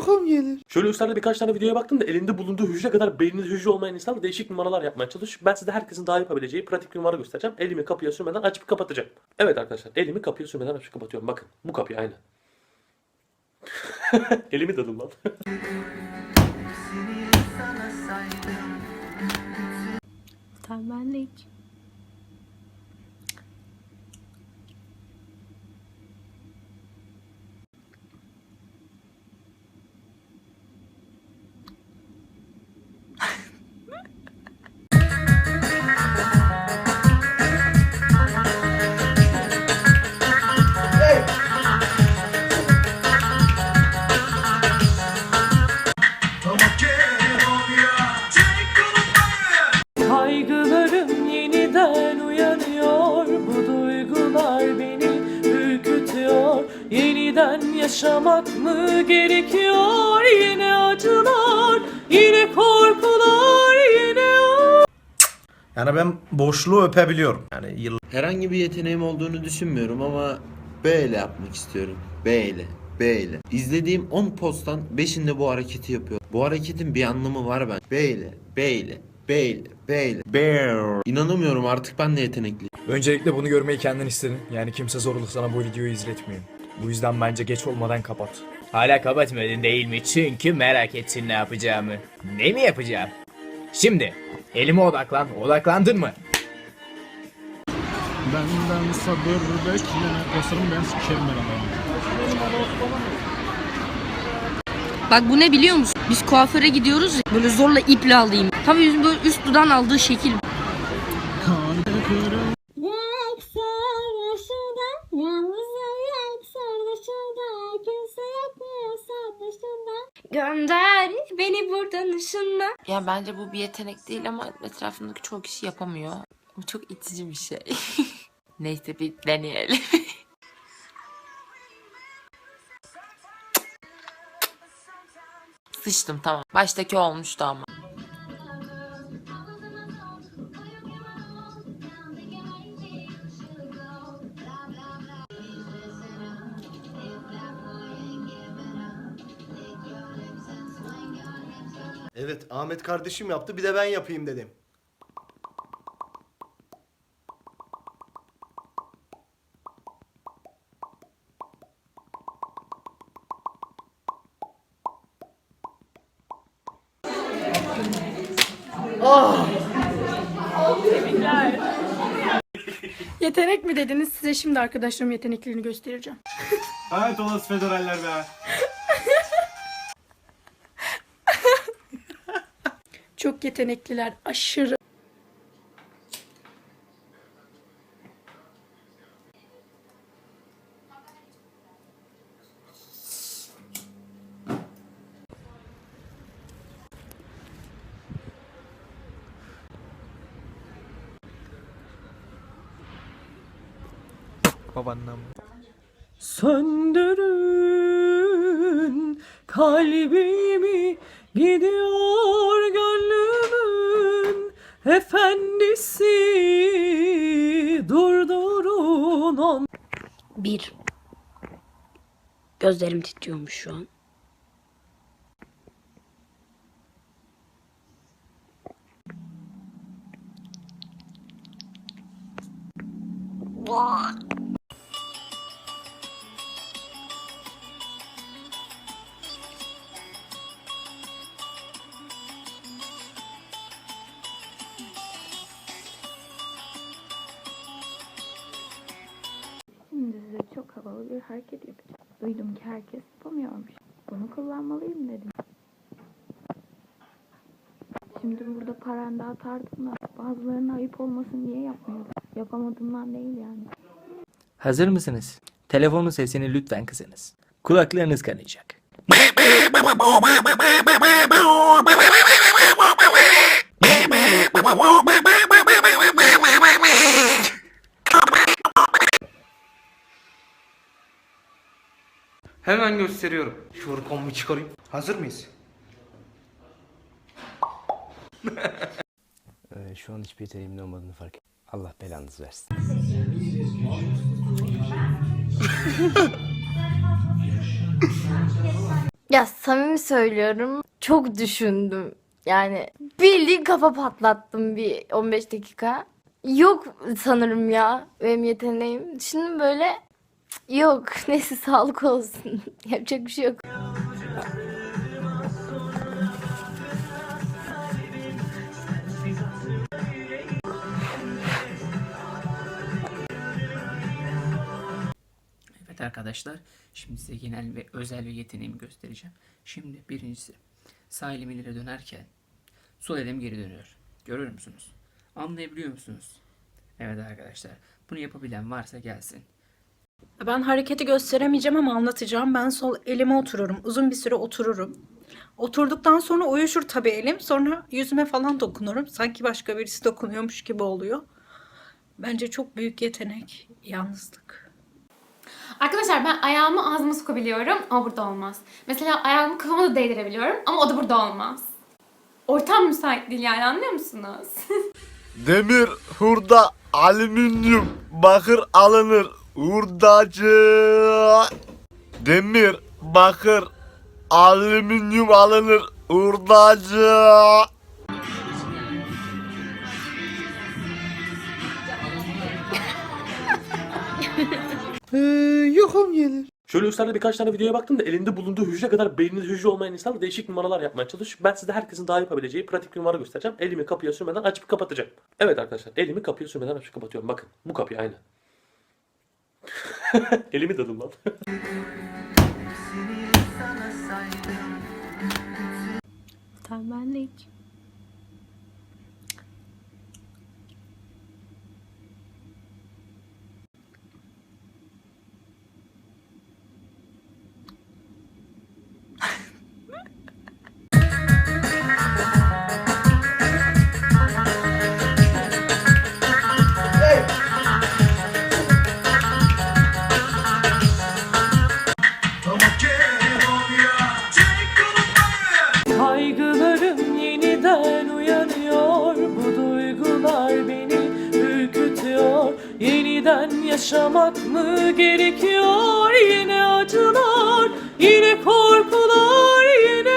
uykum gelir. Şöyle üstlerde birkaç tane videoya baktım da elinde bulunduğu hücre kadar beyninde hücre olmayan insanlar değişik numaralar yapmaya çalışıyor. Ben size herkesin daha yapabileceği pratik bir numara göstereceğim. Elimi kapıya sürmeden açıp kapatacağım. Evet arkadaşlar elimi kapıya sürmeden açıp kapatıyorum. Bakın bu kapıyı aynı. Elimi dadım lan. Tembellik. Yeniden yaşamak mı gerekiyor Yine acılar, yine korkular, yine Yani ben boşluğu öpebiliyorum. Yani yıl Herhangi bir yeteneğim olduğunu düşünmüyorum ama böyle yapmak istiyorum. Böyle, böyle. İzlediğim 10 posttan 5'inde bu hareketi yapıyor. Bu hareketin bir anlamı var ben. Böyle, böyle, böyle, böyle. Bear. İnanamıyorum artık ben de yetenekliyim. Öncelikle bunu görmeyi kendin istedin. Yani kimse zorla sana bu videoyu izletmiyor. Bu yüzden bence geç olmadan kapat. Hala kapatmadın değil mi? Çünkü merak ettin ne yapacağımı. Ne mi yapacağım? Şimdi elime odaklan. Odaklandın mı? Benden sabır bekleme Dostlarım ben sikerim ben adamı Bak bu ne biliyor musun? Biz kuaföre gidiyoruz ya, böyle zorla iple alayım. Tabii yüzüm böyle üst dudağın aldığı şekil. Kan Gönder beni buradan ışınla. Ya bence bu bir yetenek değil ama etrafındaki çoğu kişi yapamıyor. Bu çok itici bir şey. Neyse bir deneyelim. Sıçtım tamam. Baştaki olmuştu ama. Ahmet kardeşim yaptı bir de ben yapayım dedim. Yetenek mi dediniz? Size şimdi arkadaşlarım yeteneklerini göstereceğim. Evet olası federaller be Çok yetenekliler. Aşırı. Söndürün kalbimi gidiyor efendisi durdurun on. Bir. Gözlerim titriyormuş şu an. Şimdi çok havalı bir hareket yapacağım. Duydum ki herkes yapamıyormuş. Bunu kullanmalıyım dedim. Şimdi burada paranda atardım da bazılarına ayıp olmasın diye yapmıyordum. Yapamadığımdan değil yani. Hazır mısınız? Telefonun sesini lütfen kısınız. Kulaklarınız kanayacak. Hemen gösteriyorum. Şu hırkamı çıkarayım. Hazır mıyız? Şu an hiçbir yeteneğimin olmadığını fark ettim. Allah belanızı versin. Ya samimi söylüyorum. Çok düşündüm. Yani bildiğin kafa patlattım bir 15 dakika. Yok sanırım ya benim yeteneğim. Düşündüm böyle. Yok neyse sağlık olsun. Yapacak bir şey yok. Evet arkadaşlar, şimdi size genel ve özel bir yeteneğimi göstereceğim. Şimdi birincisi, sağ elim ileri dönerken sol elim geri dönüyor. Görüyor musunuz? Anlayabiliyor musunuz? Evet arkadaşlar, bunu yapabilen varsa gelsin. Ben hareketi gösteremeyeceğim ama anlatacağım. Ben sol elime otururum. Uzun bir süre otururum. Oturduktan sonra uyuşur tabii elim. Sonra yüzüme falan dokunurum. Sanki başka birisi dokunuyormuş gibi oluyor. Bence çok büyük yetenek. Yalnızlık. Arkadaşlar ben ayağımı ağzıma sokabiliyorum ama burada olmaz. Mesela ayağımı kafama da değdirebiliyorum ama o da burada olmaz. Ortam müsait değil yani anlıyor musunuz? Demir, hurda, alüminyum, bakır alınır. Hurdacı. Demir, bakır, alüminyum alınır. Hurdacı. Şöyle üstlerde birkaç tane videoya baktım da elinde bulunduğu hücre kadar beyninde hücre olmayan insanlar değişik numaralar yapmaya çalışıyor. Ben size herkesin daha yapabileceği pratik bir numara göstereceğim. Elimi kapıya sürmeden açıp kapatacağım. Evet arkadaşlar elimi kapıya sürmeden açıp kapatıyorum. Bakın bu kapı aynı. elimi dadım lan. Tembellik. Yeniden yaşamak mı gerekiyor Yine acılar Yine korkular Yine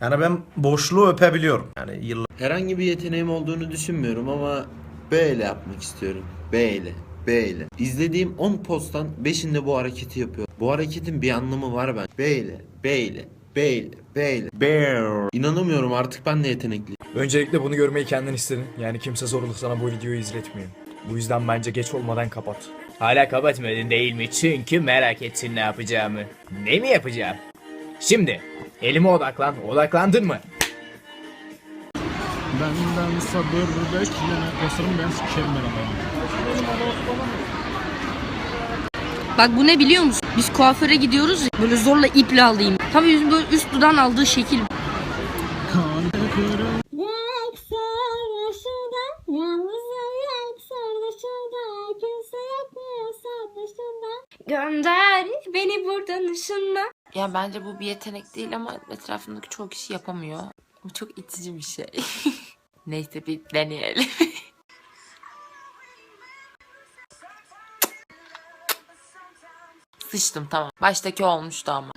Yani ben boşluğu öpebiliyorum. Yani yıllar Herhangi bir yeteneğim olduğunu düşünmüyorum ama böyle yapmak istiyorum. Böyle, böyle. İzlediğim 10 posttan 5'inde bu hareketi yapıyor. Bu hareketin bir anlamı var ben. Böyle, böyle, böyle, böyle. Bear. İnanamıyorum artık ben de yetenekliyim. Öncelikle bunu görmeyi kendin istedin. Yani kimse zorla sana bu videoyu izletmiyor. Bu yüzden bence geç olmadan kapat. Hala kapatmadın değil mi? Çünkü merak ettin ne yapacağımı. Ne mi yapacağım? Şimdi elime odaklan. Odaklandın mı? Benden sabır bekleme. Dostlarım ben sikerim ben. Bak bu ne biliyor musun? Biz kuaföre gidiyoruz ya, böyle zorla iple alayım. Tabii böyle üst dudağın aldığı şekil. Kan kırım. Gönder beni buradan ışınla. Ya bence bu bir yetenek değil ama etrafındaki çoğu kişi yapamıyor. Bu çok itici bir şey. Neyse bir deneyelim. Sıçtım tamam. Baştaki olmuştu ama.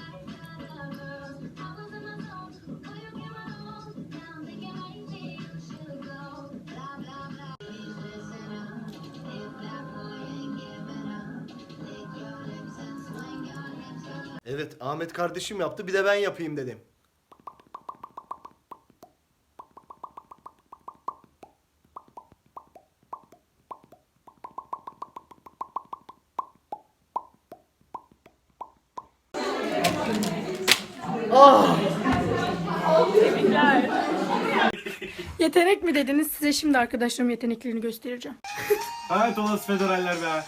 Evet, Ahmet kardeşim yaptı. Bir de ben yapayım dedim. Yetenek mi dediniz? Size şimdi arkadaşlarım yeteneklerini göstereceğim. Evet olası federaller be.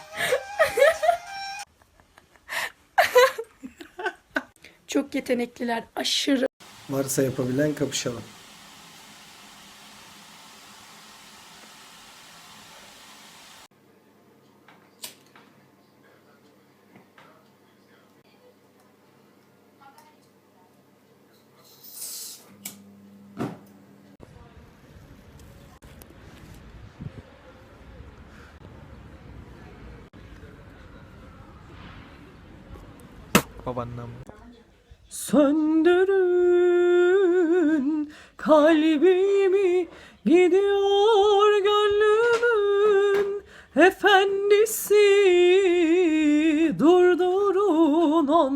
Çok yetenekliler. Aşırı. Varsa yapabilen kapışalım. Babaannem. Söndürün kalbimi gidiyor gönlümün efendisi